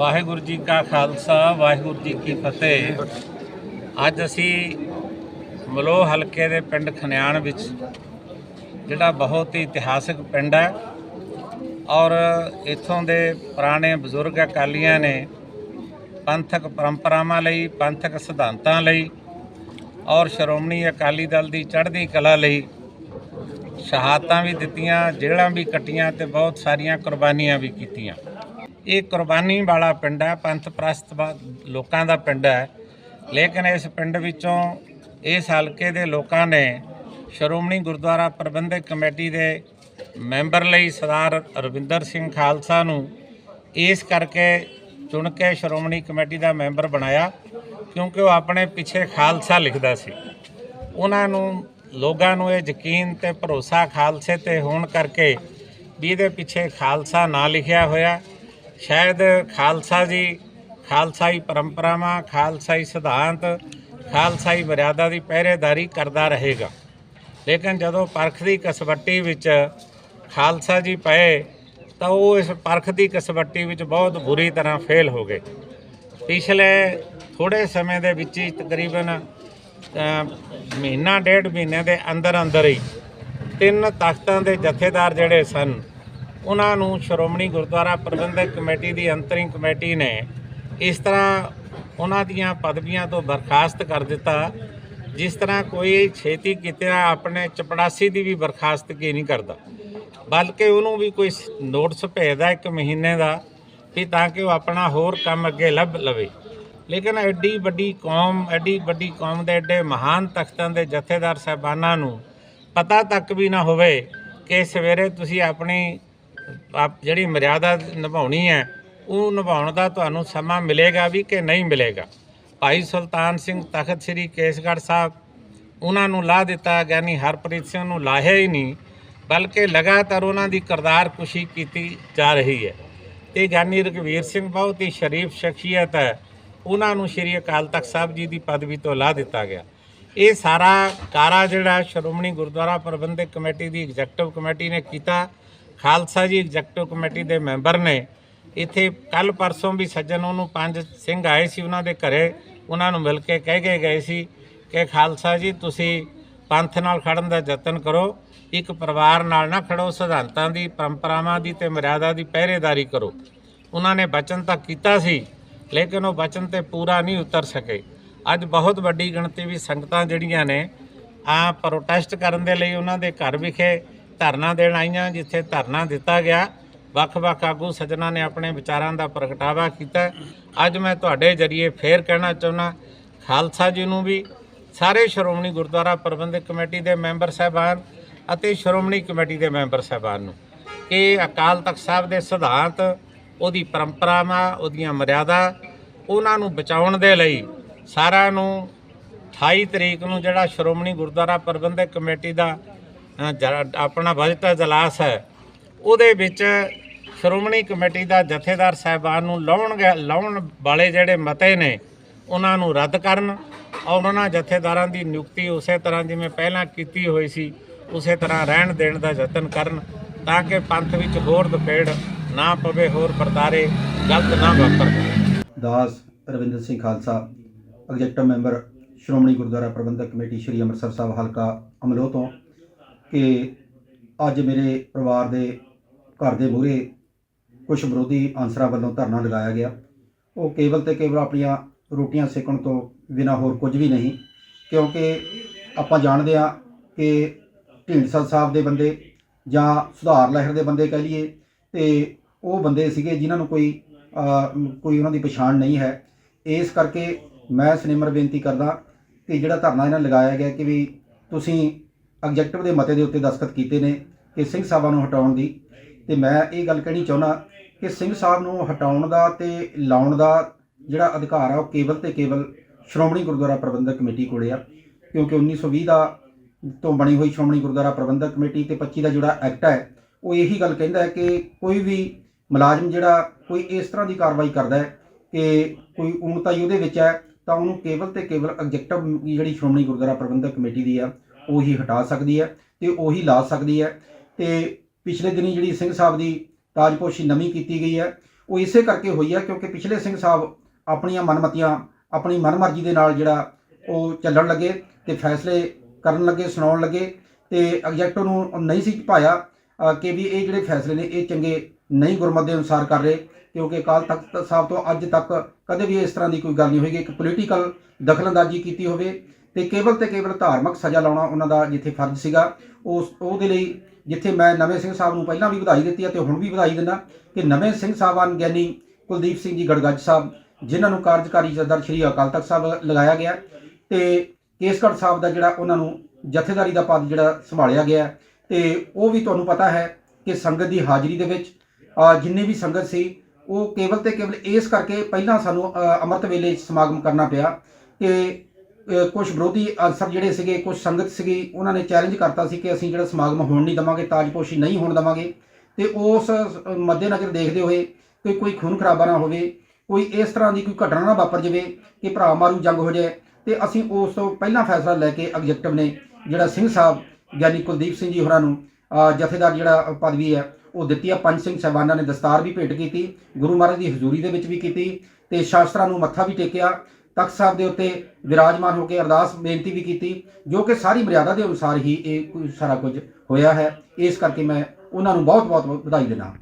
ਵਾਹਿਗੁਰੂ ਜੀ ਕਾ ਖਾਲਸਾ, ਵਾਹਿਗੁਰੂ ਜੀ ਕੀ ਫਤਿਹ। ਅੱਜ ਅਸੀਂ ਮਲੋ ਹਲਕੇ ਦੇ ਪਿੰਡ ਖਨਿਆਣ ਵਿੱਚ, ਜਿਹੜਾ ਬਹੁਤ ਹੀ ਇਤਿਹਾਸਕ ਪਿੰਡ ਹੈ ਔਰ ਇੱਥੋਂ ਦੇ ਪੁਰਾਣੇ ਬਜ਼ੁਰਗ ਅਕਾਲੀਆਂ ਨੇ ਪੰਥਕ ਪਰੰਪਰਾਵਾਂ ਲਈ, ਪੰਥਕ ਸਿਧਾਂਤਾਂ ਲਈ ਔਰ ਸ਼੍ਰੋਮਣੀ ਅਕਾਲੀ ਦਲ ਦੀ ਚੜ੍ਹਦੀ ਕਲਾ ਲਈ ਸ਼ਹਾਦਤਾਂ ਵੀ ਦਿੱਤੀਆਂ, ਜੇਲ੍ਹਾਂ ਵੀ ਕੱਟੀਆਂ ਤੇ ਬਹੁਤ ਸਾਰੀਆਂ ਕੁਰਬਾਨੀਆਂ ਵੀ ਕੀਤੀਆਂ। ਇਹ ਕੁਰਬਾਨੀ ਵਾਲਾ ਪਿੰਡ ਹੈ, ਪੰਥ ਪ੍ਰਸਤ ਵਾ- ਲੋਕਾਂ ਦਾ ਪਿੰਡ ਹੈ। ਲੇਕਿਨ ਇਸ ਪਿੰਡ ਵਿੱਚੋਂ ਇਸ ਹਲਕੇ ਦੇ ਲੋਕਾਂ ਨੇ ਸ਼੍ਰੋਮਣੀ ਗੁਰਦੁਆਰਾ ਪ੍ਰਬੰਧਕ ਕਮੇਟੀ ਦੇ ਮੈਂਬਰ ਲਈ ਸਰਦਾਰ ਰਵਿੰਦਰ ਸਿੰਘ ਖਾਲਸਾ ਨੂੰ ਇਸ ਕਰਕੇ ਚੁਣ ਕੇ ਸ਼੍ਰੋਮਣੀ ਕਮੇਟੀ ਦਾ ਮੈਂਬਰ ਬਣਾਇਆ, ਕਿਉਂਕਿ ਉਹ ਆਪਣੇ ਪਿੱਛੇ ਖਾਲਸਾ ਲਿਖਦਾ ਸੀ। ਉਹਨਾਂ ਨੂੰ, ਲੋਕਾਂ ਨੂੰ ਇਹ ਯਕੀਨ ਤੇ ਭਰੋਸਾ ਖਾਲਸੇ ਤੇ ਹੋਣ ਕਰਕੇ ਵੀ ਇਹਦੇ ਪਿੱਛੇ ਖਾਲਸਾ ਨਾ ਲਿਖਿਆ ਹੋਇਆ। ਸ਼ਾਇਦ ਖਾਲਸਾ ਜੀ, ਖਾਲਸਾਈ ਪਰੰਪਰਾਵਾਂ, ਖਾਲਸਾਈ ਸਿਧਾਂਤ, ਖਾਲਸਾਈ ਮਰਿਆਦਾ ਦੀ ਪਹਿਰੇਦਾਰੀ ਕਰਦਾ ਰਹੇਗਾ। ਲੇਕਿਨ ਜਦੋਂ ਪਰਖ ਦੀ ਕਸਵੱਟੀ ਵਿੱਚ ਖਾਲਸਾ ਜੀ ਪਏ, ਤਾਂ ਉਹ ਇਸ ਪਰਖ ਦੀ ਕਸਵੱਟੀ ਵਿੱਚ ਬਹੁਤ ਬੁਰੀ ਤਰ੍ਹਾਂ ਫੇਲ ਹੋ ਗਏ। ਪਿਛਲੇ ਥੋੜੇ ਸਮੇਂ ਦੇ ਵਿੱਚ ਹੀ ਤਕਰੀਬਨ ਮਹੀਨਾ ਡੇਢ ਮਹੀਨੇ ਦੇ ਅੰਦਰ ਅੰਦਰ ਹੀ ਤਿੰਨ ਤਖਤਾਂ ਦੇ ਜਥੇਦਾਰ ਜਿਹੜੇ ਸਨ ਉਹਨਾਂ ਨੂੰ ਸ਼੍ਰੋਮਣੀ ਗੁਰਦੁਆਰਾ ਪ੍ਰਬੰਧਕ ਕਮੇਟੀ ਦੀ ਅੰਤਰਿੰਗ ਕਮੇਟੀ ਨੇ ਇਸ ਤਰ੍ਹਾਂ ਉਹਨਾਂ ਦੀਆਂ ਪਦਵੀਆਂ ਤੋਂ ਬਰਖਾਸਤ ਕਰ ਦਿੱਤਾ, ਜਿਸ ਤਰ੍ਹਾਂ ਕੋਈ ਛੇਤੀ ਕਿਤਿਆਂ ਆਪਣੇ ਚਪੜਾਸੀ ਦੀ ਵੀ ਬਰਖਾਸਤਗੀ ਨਹੀਂ ਕਰਦਾ। ਬਲਕਿ ਉਹਨੂੰ ਵੀ ਕੋਈ ਸ- ਨੋਟਿਸ ਭੇਜਦਾ ਇੱਕ ਮਹੀਨੇ ਦਾ ਵੀ ਤਾਂ ਕਿ ਉਹ ਆਪਣਾ ਹੋਰ ਕੰਮ ਅੱਗੇ ਲੱਭ ਲਵੇ। ਲੇਕਿਨ ਐਡੀ ਵੱਡੀ ਕੌਮ, ਐਡੀ ਵੱਡੀ ਕੌਮ ਦੇ ਐਡੇ ਮਹਾਨ ਤਖਤਾਂ ਦੇ ਜਥੇਦਾਰ ਸਾਹਿਬਾਨਾਂ ਨੂੰ ਪਤਾ ਤੱਕ ਵੀ ਨਾ ਹੋਵੇ ਕਿ ਸਵੇਰੇ ਤੁਸੀਂ ਆਪਣੀ ਆਪ ਜਿਹੜੀ ਮਰਿਆਦਾ ਨਿਭਾਉਣੀ ਹੈ, ਉਹ ਨਿਭਾਉਣ ਦਾ ਤੁਹਾਨੂੰ ਸਮਾਂ ਮਿਲੇਗਾ ਵੀ ਕਿ ਨਹੀਂ ਮਿਲੇਗਾ। ਭਾਈ ਸੁਲਤਾਨ ਸਿੰਘ ਤਖਤ ਸ੍ਰੀ ਕੇਸਗੜ੍ਹ ਸਾਹਿਬ, ਉਹਨਾਂ ਨੂੰ ਲਾ ਦਿੱਤਾ, ਗਿਆਨੀ ਹਰਪ੍ਰੀਤ ਸਿੰਘ ਨੂੰ ਲਾਹਿਆ ਹੀ ਨਹੀਂ, ਬਲਕਿ ਲਗਾਤਾਰ ਉਹਨਾਂ ਦੀ ਕਰਤਾਰ ਕੁਸ਼ੀ ਕੀਤੀ ਜਾ ਰਹੀ ਹੈ। ਤੇ ਗਿਆਨੀ ਰਘਵੀਰ ਸਿੰਘ ਬਹੁਤ ਹੀ ਸ਼ਰੀਫ ਸ਼ਖਸੀਅਤ ਹੈ, ਉਹਨਾਂ ਨੂੰ ਸ਼੍ਰੀ ਅਕਾਲ ਤਖਤ ਸਾਹਿਬ ਜੀ ਦੀ ਪਦਵੀ ਤੋਂ ਲਾ ਦਿੱਤਾ ਗਿਆ। ਇਹ ਸਾਰਾ ਕਾਰਾ ਜਿਹੜਾ ਸ਼੍ਰੋਮਣੀ ਗੁਰਦੁਆਰਾ ਪ੍ਰਬੰਧਕ ਕਮੇਟੀ ਦੀ ਐਗਜ਼ੈਕਟਿਵ ਕਮੇਟੀ ਨੇ ਕੀਤਾ ਖਾਲਸਾ ਜੀ ਐਗਜ਼ੈਕਟਿਵ ਕਮੇਟੀ ਦੇ ਮੈਂਬਰ ਨੇ। ਇੱਥੇ ਕੱਲ ਪਰਸੋਂ ਵੀ ਸੱਜਣ ਉਹਨੂੰ ਪੰਜ ਸਿੰਘ ਆਏ ਸੀ ਉਹਨਾਂ ਦੇ ਘਰੇ। ਉਹਨਾਂ ਨੂੰ ਮਿਲ ਕੇ ਕਹਿ ਕੇ ਗਏ ਸੀ ਕਿ ਖਾਲਸਾ ਜੀ, ਤੁਸੀਂ ਪੰਥ ਨਾਲ ਖੜਨ ਦਾ ਯਤਨ ਕਰੋ। ਇੱਕ ਪਰਿਵਾਰ ਨਾਲ ਨਾ ਖੜੋ, ਸਿਧਾਂਤਾਂ ਦੀ, ਪਰੰਪਰਾਵਾਂ ਦੀ ਤੇ ਮਰਿਆਦਾ ਦੀ ਪਹਿਰੇਦਾਰੀ ਕਰੋ। ਉਹਨਾਂ ਨੇ ਬਚਨ ਤਾਂ ਕੀਤਾ ਸੀ, ਲੇਕਿਨ ਉਹ ਬਚਨ ਤੇ ਪੂਰਾ ਨਹੀਂ ਉਤਰ ਸਕੇ। ਅੱਜ ਬਹੁਤ ਵੱਡੀ ਗਿਣਤੀ ਵੀ ਸੰਗਤਾਂ ਜਿਹੜੀਆਂ ਨੇ ਆ ਪ੍ਰੋਟੈਸਟ ਕਰਨ ਦੇ ਲਈ ਉਹਨਾਂ ਦੇ ਘਰ ਵਿਖੇ ਧਰਨਾ ਦੇਣ ਆਈਆਂ, ਜਿੱਥੇ ਧਰਨਾ ਦਿੱਤਾ ਗਿਆ, ਵੱਖ-ਵੱਖ ਆਗੂ ਸੱਜਣਾ ਨੇ ਆਪਣੇ ਵਿਚਾਰਾਂ ਦਾ ਪ੍ਰਗਟਾਵਾ ਕੀਤਾ। ਅੱਜ ਮੈਂ ਤੁਹਾਡੇ ਜਰੀਏ ਫੇਰ ਕਹਿਣਾ ਚਾਹੁੰਦਾ, ਖਾਲਸਾ ਜੀ ਨੂੰ ਵੀ, ਸਾਰੇ ਸ਼੍ਰੋਮਣੀ ਗੁਰਦੁਆਰਾ ਪ੍ਰਬੰਧਕ ਕਮੇਟੀ ਦੇ ਮੈਂਬਰ ਸਾਹਿਬਾਨ ਅਤੇ ਸ਼੍ਰੋਮਣੀ ਕਮੇਟੀ ਦੇ ਮੈਂਬਰ ਸਾਹਿਬਾਨ ਨੂੰ ਕਿ ਅਕਾਲ ਤਖਤ ਸਾਹਿਬ ਦੇ ਸਿਧਾਂਤ, ਉਹਦੀ ਪਰੰਪਰਾਵਾਂ, ਉਹਦੀਆਂ ਮਰਿਆਦਾ, ਉਹਨਾਂ ਨੂੰ ਬਚਾਉਣ ਦੇ ਲਈ ਸਾਰਿਆਂ ਨੂੰ 28 ਤਰੀਕ ਨੂੰ ਜਿਹੜਾ ਸ਼੍ਰੋਮਣੀ ਗੁਰਦੁਆਰਾ ਪ੍ਰਬੰਧਕ ਕਮੇਟੀ ਦਾ ਆਪਣਾ ਬਜਟ ਇਜਲਾਸ ਹੈ। ਉਹਦੇ ਵਿੱਚ ਸ਼੍ਰੋਮਣੀ ਕਮੇਟੀ ਦਾ ਜਥੇਦਾਰ ਸਾਹਿਬਾਨ ਨੂੰ ਲਾਉਣ ਲਾਉਣ ਵਾਲੇ ਜਿਹੜੇ ਮਤੇ ਨੇ, ਉਹਨਾਂ ਨੂੰ ਰੱਦ ਕਰਨ ਔਰ ਉਹਨਾਂ ਜਥੇਦਾਰਾਂ ਦੀ ਨਿਯੁਕਤੀ ਉਸੇ ਤਰ੍ਹਾਂ ਜਿਵੇਂ ਪਹਿਲਾਂ ਕੀਤੀ ਹੋਈ ਸੀ, ਉਸੇ ਤਰ੍ਹਾਂ ਰਹਿਣ ਦੇਣ ਦਾ ਯਤਨ ਕਰਨ ਤਾਂ ਕਿ ਪੰਥ ਵਿੱਚ ਹੋਰ ਦਪੇੜ ਨਾ ਪਵੇ, ਹੋਰ ਵਰਤਾਰੇ ਗਲਤ ਨਾ ਵਾਪਰਨ ਦਾਸ Ravinder Singh Khalsa executive member Shiromani Gurdwara Prabandhak committee Shri Amritsar Sahib, ਹਲਕਾ ਅਮਲੋਹ ਤੋਂ ਕਿ ਅੱਜ ਮੇਰੇ ਪਰਿਵਾਰ ਦੇ ਘਰ ਦੇ ਮੂਹਰੇ ਕੁਝ ਵਿਰੋਧੀ ਅਨਸਰਾਂ ਵੱਲੋਂ ਧਰਨਾ ਲਗਾਇਆ ਗਿਆ। ਉਹ ਕੇਵਲ ਤੇ ਕੇਵਲ ਆਪਣੀਆਂ ਰੋਟੀਆਂ ਸੇਕਣ ਤੋਂ ਬਿਨਾਂ ਹੋਰ ਕੁਝ ਵੀ ਨਹੀਂ, ਕਿਉਂਕਿ ਆਪਾਂ ਜਾਣਦੇ ਹਾਂ ਕਿ ਢੀਂਡਸਾ ਸਾਹਿਬ ਦੇ ਬੰਦੇ ਜਾਂ ਸੁਧਾਰ ਲਹਿਰ ਦੇ ਬੰਦੇ ਕਹਿ ਲਈਏ, ਤੇ ਉਹ ਬੰਦੇ ਸੀਗੇ ਜਿਨ੍ਹਾਂ ਨੂੰ ਕੋਈ ਕੋਈ ਉਹਨਾਂ ਦੀ ਪਛਾਣ ਨਹੀਂ ਹੈ। ਇਸ ਕਰਕੇ ਮੈਂ ਸਿਨੇਮਰ ਬੇਨਤੀ ਕਰਦਾ ਕਿ ਜਿਹੜਾ ਧਰਨਾ ਇਹਨਾਂ ਲਗਾਇਆ ਗਿਆ ਕਿ ਵੀ ਤੁਸੀਂ ਐਗਜੈਕਟਿਵ ਦੇ ਮਤੇ ਦੇ ਉੱਤੇ ਦਸਖਤ ਕੀਤੇ ਨੇ ਕਿ ਸਿੰਘ ਸਾਹਿਬਾਂ ਨੂੰ ਹਟਾਉਣ ਦੀ। ਤੇ ਮੈਂ ਇਹ ਗੱਲ ਕਹਿਣੀ ਚਾਹੁੰਦਾ ਕਿ ਸਿੰਘ ਸਾਹਿਬ ਨੂੰ ਹਟਾਉਣ ਦਾ ਤੇ ਲਾਉਣ ਦਾ ਜਿਹੜਾ ਅਧਿਕਾਰ ਆ, ਉਹ ਕੇਵਲ ਤੇ ਕੇਵਲ ਸ਼੍ਰੋਮਣੀ ਗੁਰਦੁਆਰਾ ਪ੍ਰਬੰਧਕ ਕਮੇਟੀ ਕੋਲੇ ਆ। ਕਿਉਂਕਿ 1920 ਦਾ ਤੋਂ ਬਣੀ ਹੋਈ ਸ਼੍ਰੋਮਣੀ ਗੁਰਦੁਆਰਾ ਪ੍ਰਬੰਧਕ ਕਮੇਟੀ ਤੇ 25 ਦਾ ਜਿਹੜਾ ਐਕਟ ਹੈ, ਉਹ ਇਹੀ ਗੱਲ ਕਹਿੰਦਾ ਹੈ ਕਿ ਕੋਈ ਵੀ ਮੁਲਾਜ਼ਮ ਜਿਹੜਾ ਕੋਈ ਇਸ ਤਰ੍ਹਾਂ ਦੀ ਕਾਰਵਾਈ ਕਰਦਾ ਹੈ ਕਿ ਕੋਈ ਉਣਤਾਈ ਉਹਦੇ ਵਿੱਚ ਹੈ, ਤਾਂ ਉਹਨੂੰ ਕੇਵਲ ਤੇ ਕੇਵਲ ਐਗਜੈਕਟਿਵ ਜਿਹੜੀ ਸ਼੍ਰੋਮਣੀ ਗੁਰਦੁਆਰਾ ਪ੍ਰਬੰਧਕ ਕਮੇਟੀ ਦੀ ਆ ਉਹੀ ਹਟਾ ਸਕਦੀ ਹੈ ਤੇ ਉਹੀ ਲਾ ਸਕਦੀ ਹੈ। ਤੇ ਪਿਛਲੇ ਦਿਨੀ ਜਿਹੜੀ ਸਿੰਘ ਸਾਹਿਬ ਦੀ ਤਾਜਪੋਸ਼ੀ ਨਵੀਂ ਕੀਤੀ ਗਈ ਹੈ, ਉਹ ਇਸੇ ਕਰਕੇ ਹੋਈ ਹੈ ਕਿਉਂਕਿ ਪਿਛਲੇ ਸਿੰਘ ਸਾਹਿਬ ਆਪਣੀਆਂ ਮਨਮਤੀਆਂ, ਆਪਣੀ ਮਨਮਰਜ਼ੀ ਦੇ ਨਾਲ ਜਿਹੜਾ ਉਹ ਚੱਲਣ ਲੱਗੇ ਤੇ ਫੈਸਲੇ ਕਰਨ ਲੱਗੇ, ਸੁਣਾਉਣ ਲੱਗੇ ਤੇ ਐਗਜ਼ੈਕਟਿਵ ਨੂੰ ਨਹੀਂ ਸੀ ਭਾਇਆ ਕਿ ਵੀ ਇਹ ਜਿਹੜੇ ਫੈਸਲੇ ਨੇ ਇਹ ਚੰਗੇ ਨਹੀਂ ਗੁਰਮਤ ਦੇ ਅਨੁਸਾਰ ਕਰ ਰਹੇ ਕਿਉਂਕਿ ਅਕਾਲ ਤਖਤ ਸਾਹਿਬ ਤੋਂ ਅੱਜ ਤੱਕ ਕਦੇ ਵੀ ਇਸ ਤਰ੍ਹਾਂ ਦੀ ਕੋਈ ਗੱਲ ਨਹੀਂ ਹੋਈ ਕਿ ਇੱਕ ਪੋਲੀਟੀਕਲ ਦਖਲਅੰਦਾਜ਼ੀ ਕੀਤੀ ਹੋਵੇ ਤੇ ਕੇਵਲ ਤੇ ਕੇਵਲ ਧਾਰਮਿਕ ਸਜ਼ਾ ਲਾਉਣਾ ਉਹਨਾਂ ਦਾ ਜਿੱਥੇ ਫਰਜ਼ ਸੀਗਾ ਉਸ ਉਹਦੇ ਲਈ ਜਿੱਥੇ ਮੈਂ ਨਵੇਂ ਸਿੰਘ ਸਾਹਿਬ ਨੂੰ ਪਹਿਲਾਂ ਵੀ ਵਧਾਈ ਦਿੱਤੀ ਹੈ ਤੇ ਹੁਣ ਵੀ ਵਧਾਈ ਦਿੰਦਾ ਕਿ ਨਵੇਂ ਸਿੰਘ ਸਾਹਿਬਾਨ ਗਿਆਨੀ ਕੁਲਦੀਪ ਸਿੰਘ ਜੀ ਗੜਗੱਜ ਸਾਹਿਬ ਜਿਨ੍ਹਾਂ ਨੂੰ ਕਾਰਜਕਾਰੀ ਜਥੇਦਾਰ ਸ਼੍ਰੀ ਅਕਾਲ ਤਖਤ ਸਾਹਿਬ ਲਗਾਇਆ ਗਿਆ ਤੇ ਕੇਸਗੜ੍ਹ ਸਾਹਿਬ ਦਾ ਜਿਹੜਾ ਉਹਨਾਂ ਨੂੰ ਜਥੇਦਾਰੀ ਦਾ ਪਦ ਜਿਹੜਾ ਸੰਭਾਲਿਆ ਗਿਆ ਹੈ ਤੇ ਉਹ ਵੀ ਤੁਹਾਨੂੰ ਪਤਾ ਹੈ ਕਿ ਸੰਗਤ ਦੀ ਹਾਜ਼ਰੀ ਦੇ ਵਿੱਚ ਅ, ਜਿੰਨੇ ਵੀ ਸੰਗਤ ਸੀ ਉਹ ਕੇਵਲ ਤੇ ਕੇਵਲ ਇਸ ਕਰਕੇ ਪਹਿਲਾਂ ਸਾਨੂੰ ਅ, ਅੰਮ੍ਰਿਤ ਵੇਲੇ ਸਮਾਗਮ ਕਰਨਾ ਪਿਆ ਕਿ ਕੁਝ ਵਿਰੋਧੀ ਅਨਸਰ ਜਿਹੜੇ ਸੀਗੇ ਕੁਝ ਸੰਗਤ ਸੀਗੀ, ਉਹਨਾਂ ਨੇ ਚੈਲੰਜ ਕਰਤਾ ਸੀ ਕਿ ਅਸੀਂ ਜਿਹੜਾ ਸਮਾਗਮ ਹੋਣ ਨਹੀਂ ਦਵਾਂਗੇ ਤਾਜਪੋਸ਼ੀ ਨਹੀਂ ਹੋਣ ਦਵਾਂਗੇ। ਤੇ ਉਸ ਮੱਦੇਨਜ਼ਰ ਦੇਖਦੇ ਹੋਏ ਕਿ ਕੋਈ ਖੂਨ ਖਰਾਬਾ ਨਾ ਹੋਵੇ, ਕੋਈ ਇਸ ਤਰ੍ਹਾਂ ਦੀ ਕੋਈ ਘਟਨਾ ਨਾ ਵਾਪਰ ਜਾਵੇ ਕਿ ਭਰਾ ਮਾਰੂ ਜੰਗ ਹੋ ਜਾਏ। ਤੇ ਅਸੀਂ ਉਸ ਤੋਂ ਪਹਿਲਾਂ ਫੈਸਲਾ ਲੈ ਕੇ ਐਗਜ਼ੈਕਟਿਵ ਨੇ ਜਿਹੜਾ ਸਿੰਘ ਸਾਹਿਬ ਗਿਆਨੀ ਕੁਲਦੀਪ ਸਿੰਘ ਜੀ ਹੋਰਾਂ ਨੂੰ ਜਥੇਦਾਰ ਜਿਹੜਾ ਪਦਵੀ ਹੈ, ਉਹ ਦਿੱਤੀ ਆ। ਪੰਜ ਸਿੰਘ ਸਾਹਿਬਾਨਾਂ ਨੇ ਦਸਤਾਰ ਵੀ ਭੇਟ ਕੀਤੀ, ਗੁਰੂ ਮਹਾਰਾਜ ਦੀ ਹਜ਼ੂਰੀ ਦੇ ਵਿੱਚ ਵੀ ਕੀਤੀ ਤੇ ਸ਼ਾਸਤਰਾਂ ਨੂੰ ਮੱਥਾ ਵੀ ਟੇਕਿਆ। ਤਖਤ ਸਾਹਿਬ ਦੇ ਉੱਤੇ ਵਿਰਾਜਮਾਨ ਹੋ ਕੇ ਅਰਦਾਸ ਬੇਨਤੀ ਵੀ ਕੀਤੀ, ਜੋ ਕਿ ਸਾਰੀ ਮਰਿਆਦਾ ਦੇ ਅਨੁਸਾਰ ਹੀ ਇਹ ਸਾਰਾ ਕੁਝ ਹੋਇਆ ਹੈ। ਇਸ ਕਰਕੇ ਮੈਂ ਉਹਨਾਂ ਨੂੰ ਬਹੁਤ ਬਹੁਤ ਵਧਾਈ ਦਿੰਦਾ